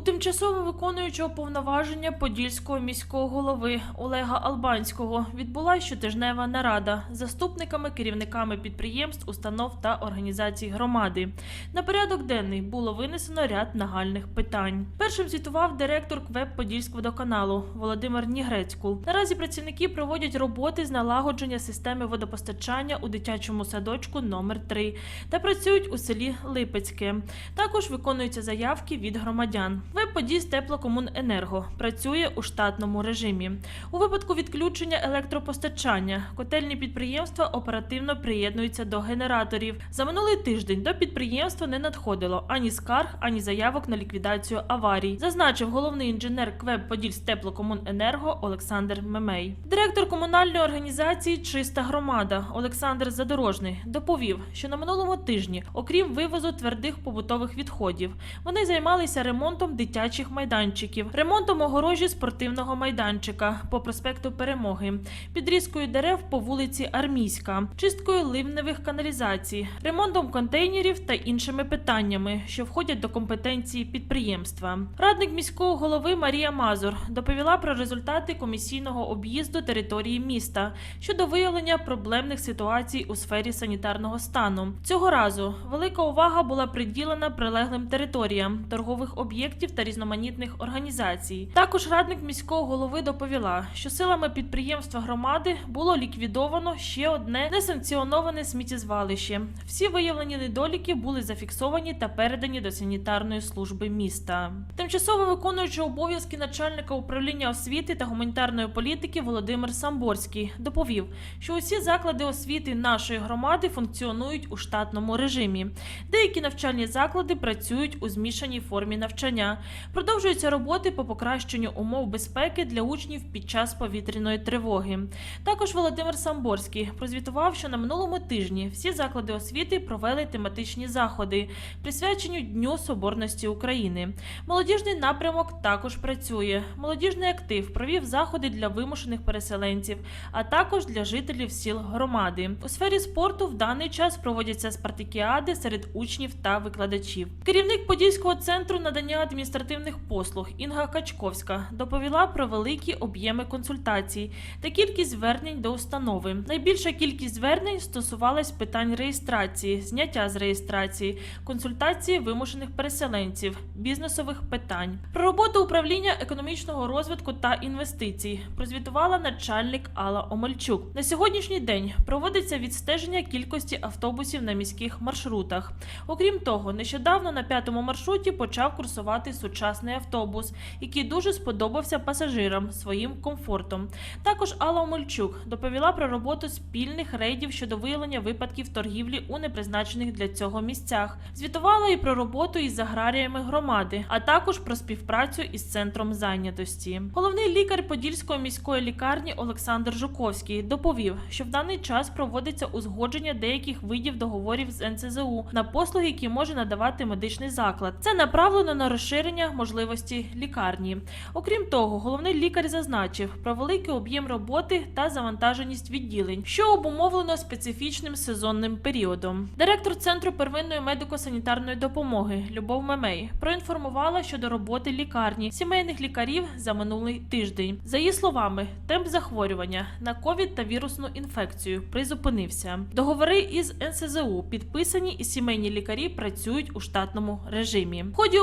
У тимчасово виконуючого повноваження подільського міського голови Олега Албанського відбулася щотижнева нарада з заступниками, керівниками підприємств, установ та організацій громади. На порядок денний було винесено ряд нагальних питань. Першим звітував директор КВЕП Подільськводоканалу Володимир Нігрецькул. Наразі працівники проводять роботи з налагодження системи водопостачання у дитячому садочку номер 3 та працюють у селі Липецьке. Також виконуються заявки від громадян. ВЕП «Подільсь Теплокомуненерго працює у штатному режимі. У випадку відключення електропостачання котельні підприємства оперативно приєднуються до генераторів. За минулий тиждень до підприємства не надходило ані скарг, ані заявок на ліквідацію аварій, зазначив головний інженер КВЕП «Подільсь Теплокомуненерго Олександр Мемей. Директор комунальної організації Чиста громада Олександр Задорожний доповів, що на минулому тижні, окрім вивозу твердих побутових відходів, вони займалися ремонтом дитячих майданчиків, ремонтом огорожі спортивного майданчика по проспекту Перемоги, підрізкою дерев по вулиці Армійська, чисткою ливневих каналізацій, ремонтом контейнерів та іншими питаннями, що входять до компетенції підприємства. Радник міського голови Марія Мазур доповіла про результати комісійного об'їзду території міста щодо виявлення проблемних ситуацій у сфері санітарного стану. Цього разу велика увага була приділена прилеглим територіям торгових об'єктів та різноманітних організацій. Також радник міського голови доповіла, що силами підприємства громади було ліквідовано ще одне несанкціоноване сміттєзвалище. Всі виявлені недоліки були зафіксовані та передані до санітарної служби міста. Тимчасово виконуючий обов'язки начальника управління освіти та гуманітарної політики Володимир Самборський доповів, що усі заклади освіти нашої громади функціонують у штатному режимі. Деякі навчальні заклади працюють у змішаній формі навчання. Продовжуються роботи по покращенню умов безпеки для учнів під час повітряної тривоги. Також Володимир Самборський прозвітував, що на минулому тижні всі заклади освіти провели тематичні заходи, присвячені Дню Соборності України. Молодіжний напрямок також працює. Молодіжний актив провів заходи для вимушених переселенців, а також для жителів сіл громади. У сфері спорту в даний час проводяться спартакіади серед учнів та викладачів. Керівник Подільського центру надання адміністративних послуг Інга Качковська доповіла про великі об'єми консультацій та кількість звернень до установи. Найбільша кількість звернень стосувалась питань реєстрації, зняття з реєстрації, консультації вимушених переселенців, бізнесових питань. Про роботу управління економічного розвитку та інвестицій прозвітувала начальник Алла Омельчук. На сьогоднішній день проводиться відстеження кількості автобусів на міських маршрутах. Окрім того, нещодавно на п'ятому маршруті почав курсувати сучасний автобус, який дуже сподобався пасажирам своїм комфортом. Також Алла Омельчук доповіла про роботу спільних рейдів щодо виявлення випадків торгівлі у непризначених для цього місцях. Звітувала і про роботу із аграріями громади, а також про співпрацю із центром зайнятості. Головний лікар Подільської міської лікарні Олександр Жуковський доповів, що в даний час проводиться узгодження деяких видів договорів з НЦЗУ на послуги, які може надавати медичний заклад. Це направлено на розширення можливості лікарні. Окрім того, головний лікар зазначив про великий об'єм роботи та завантаженість відділень, що обумовлено специфічним сезонним періодом. Директор центру первинної медико-санітарної допомоги Любов Мемей проінформувала щодо роботи лікарні сімейних лікарів за минулий тиждень. За її словами, темп захворювання на ковід та вірусну інфекцію призупинився. Договори із НСЗУ підписані і сімейні лікарі працюють у штатному режимі. В ході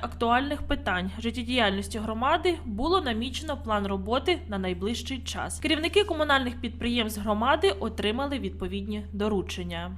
актуальних питань життєдіяльності громади було намічено план роботи на найближчий час. Керівники комунальних підприємств громади отримали відповідні доручення.